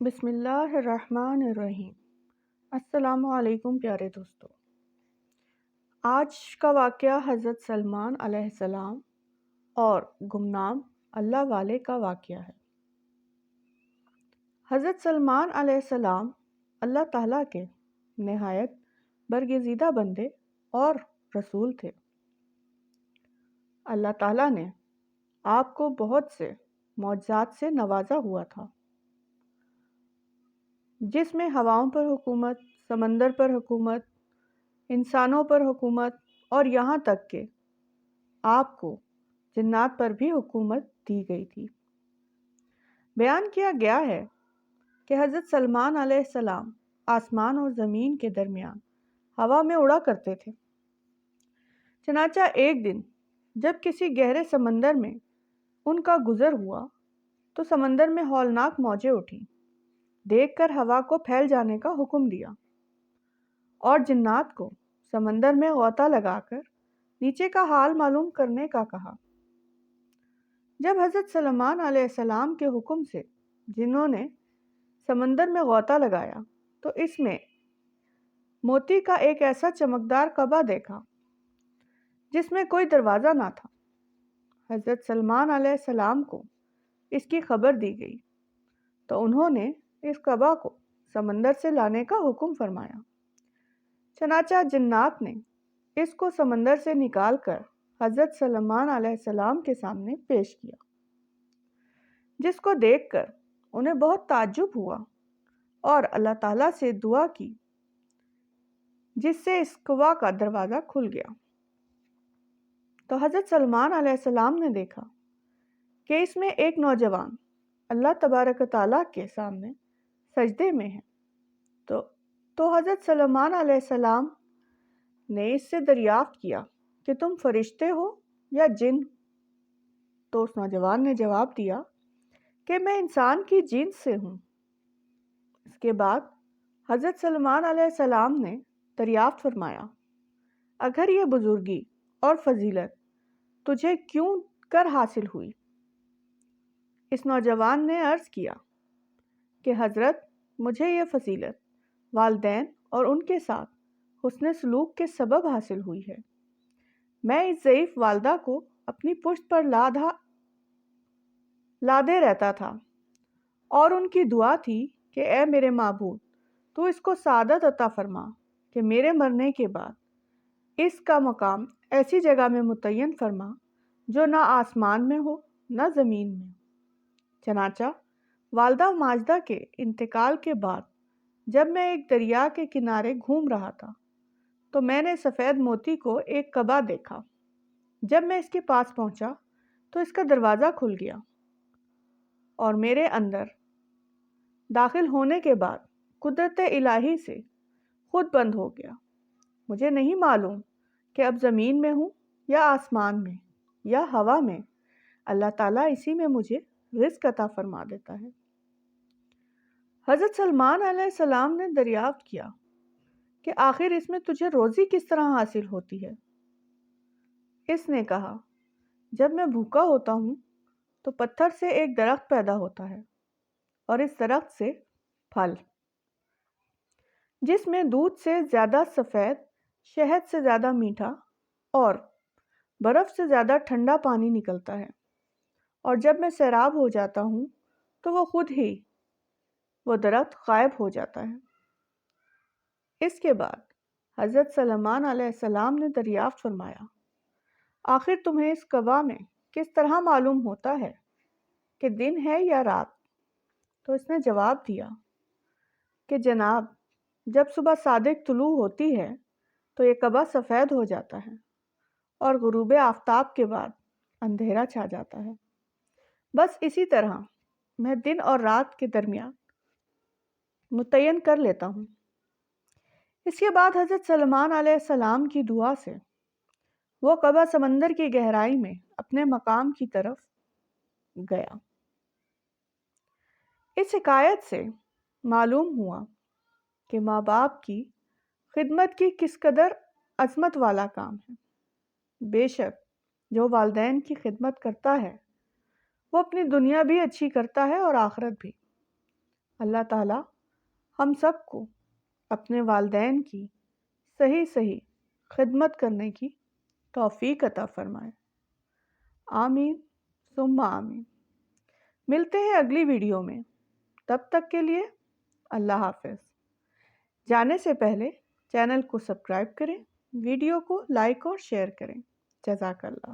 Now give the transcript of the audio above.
بسم اللہ الرحمن الرحیم۔ السلام علیکم پیارے دوستو۔ آج کا واقعہ حضرت سلمان علیہ السلام اور گمنام اللہ والے کا واقعہ ہے۔ حضرت سلمان علیہ السلام اللہ تعالیٰ کے نہایت برگزیدہ بندے اور رسول تھے۔ اللہ تعالیٰ نے آپ کو بہت سے معجزات سے نوازا ہوا تھا۔ جس میں ہواؤں پر حکومت، سمندر پر حکومت، انسانوں پر حکومت اور یہاں تک کہ آپ کو جنات پر بھی حکومت دی گئی تھی۔ بیان کیا گیا ہے کہ حضرت سلمان علیہ السلام آسمان اور زمین کے درمیان ہوا میں اڑا کرتے تھے۔ چنانچہ ایک دن جب کسی گہرے سمندر میں ان کا گزر ہوا تو سمندر میں ہولناک موجیں اٹھیں۔ دیکھ کر ہوا کو پھیل جانے کا حکم دیا۔ اور جنات کو سمندر میں غوطہ لگا کر نیچے کا حال معلوم کرنے کا کہا۔ جب حضرت سلمان علیہ السلام کے حکم سے جنہوں نے سمندر میں غوطہ لگایا، تو اس میں موتی کا ایک ایسا چمکدار قبا دیکھا جس میں کوئی دروازہ نہ تھا۔ حضرت سلمان علیہ السلام کو اس کی خبر دی گئی۔ تو انہوں نے اس قبا کو سمندر سے لانے کا حکم فرمایا۔ چنانچہ جنات نے اس کو سمندر سے نکال کر حضرت سلمان علیہ السلام کے سامنے پیش کیا، جس کو دیکھ کر انہیں بہت تعجب ہوا اور اللہ تعالیٰ سے دعا کی، جس سے اس قبا کا دروازہ کھل گیا۔ تو حضرت سلمان علیہ السلام نے دیکھا کہ اس میں ایک نوجوان اللہ تبارک تعالیٰ کے سامنے سجدے میں ہے تو تو حضرت سلمان علیہ السلام نے اس سے دریافت کیا کہ تم فرشتے ہو یا جن۔ تو اس نوجوان نے جواب دیا کہ میں انسان کی جنس سے ہوں۔ اس کے بعد حضرت سلمان علیہ السلام نے دریافت فرمایا، اگر یہ بزرگی اور فضیلت تجھے کیوں کر حاصل ہوئی؟ اس نوجوان نے عرض کیا کہ حضرت مجھے یہ فضیلت، والدین اور ان کے ساتھ حسن سلوک کے سبب حاصل ہوئی ہے۔ میں اس ضعیف والدہ کو اپنی پشت پر لادھا لادے رہتا تھا اور ان کی دعا تھی کہ اے میرے معبود، تو اس کو سعادت عطا فرما کہ میرے مرنے کے بعد اس کا مقام ایسی جگہ میں متعین فرما جو نہ آسمان میں ہو، نہ زمین میں چنانچہ والدہ ماجدہ کے انتقال کے بعد جب میں ایک دریا کے کنارے گھوم رہا تھا تو میں نے سفید موتی کو ایک کبا دیکھا۔ جب میں اس کے پاس پہنچا تو اس کا دروازہ کھل گیا اور میرے اندر داخل ہونے کے بعد قدرت الہی سے خود بند ہو گیا۔ مجھے نہیں معلوم کہ اب زمین میں ہوں یا آسمان میں یا ہوا میں۔ اللہ تعالیٰ اسی میں مجھے رزق عطا فرما دیتا ہے۔ حضرت سلمان علیہ السلام نے دریافت کیا کہ آخر اس میں تجھے روزی کس طرح حاصل ہوتی ہے۔ اس نے کہا، جب میں بھوکا ہوتا ہوں تو پتھر سے ایک درخت پیدا ہوتا ہے اور اس درخت سے پھل، جس میں دودھ سے زیادہ سفید، شہد سے زیادہ میٹھا اور برف سے زیادہ ٹھنڈا پانی نکلتا ہے۔ اور جب میں سیراب ہو جاتا ہوں تو وہ خود ہی وہ درخت غائب ہو جاتا ہے۔ اس کے بعد حضرت سلمان علیہ السلام نے دریافت فرمایا، آخر تمہیں اس قبا میں کس طرح معلوم ہوتا ہے کہ دن ہے یا رات؟ تو اس نے جواب دیا کہ جناب، جب صبح صادق طلوع ہوتی ہے تو یہ قبا سفید ہو جاتا ہے اور غروب آفتاب کے بعد اندھیرا چھا جاتا ہے۔ بس اسی طرح میں دن اور رات کے درمیان متعین کر لیتا ہوں۔ اس کے بعد حضرت سلمان علیہ السلام کی دعا سے وہ قبا سمندر کی گہرائی میں اپنے مقام کی طرف گیا۔ اس حکایت سے معلوم ہوا کہ ماں باپ کی خدمت کی کس قدر عظمت والا کام ہے۔ بے شک جو والدین کی خدمت کرتا ہے، وہ اپنی دنیا بھی اچھی کرتا ہے اور آخرت بھی۔ اللہ تعالیٰ ہم سب کو اپنے والدین کی صحیح صحیح خدمت کرنے کی توفیق عطا فرمائے۔ آمین۔ ثم آمین۔ ملتے ہیں اگلی ویڈیو میں۔ تب تک کے لیے اللہ حافظ۔ جانے سے پہلے چینل کو سبسکرائب کریں، ویڈیو کو لائک اور شیئر کریں۔ جزاک اللہ۔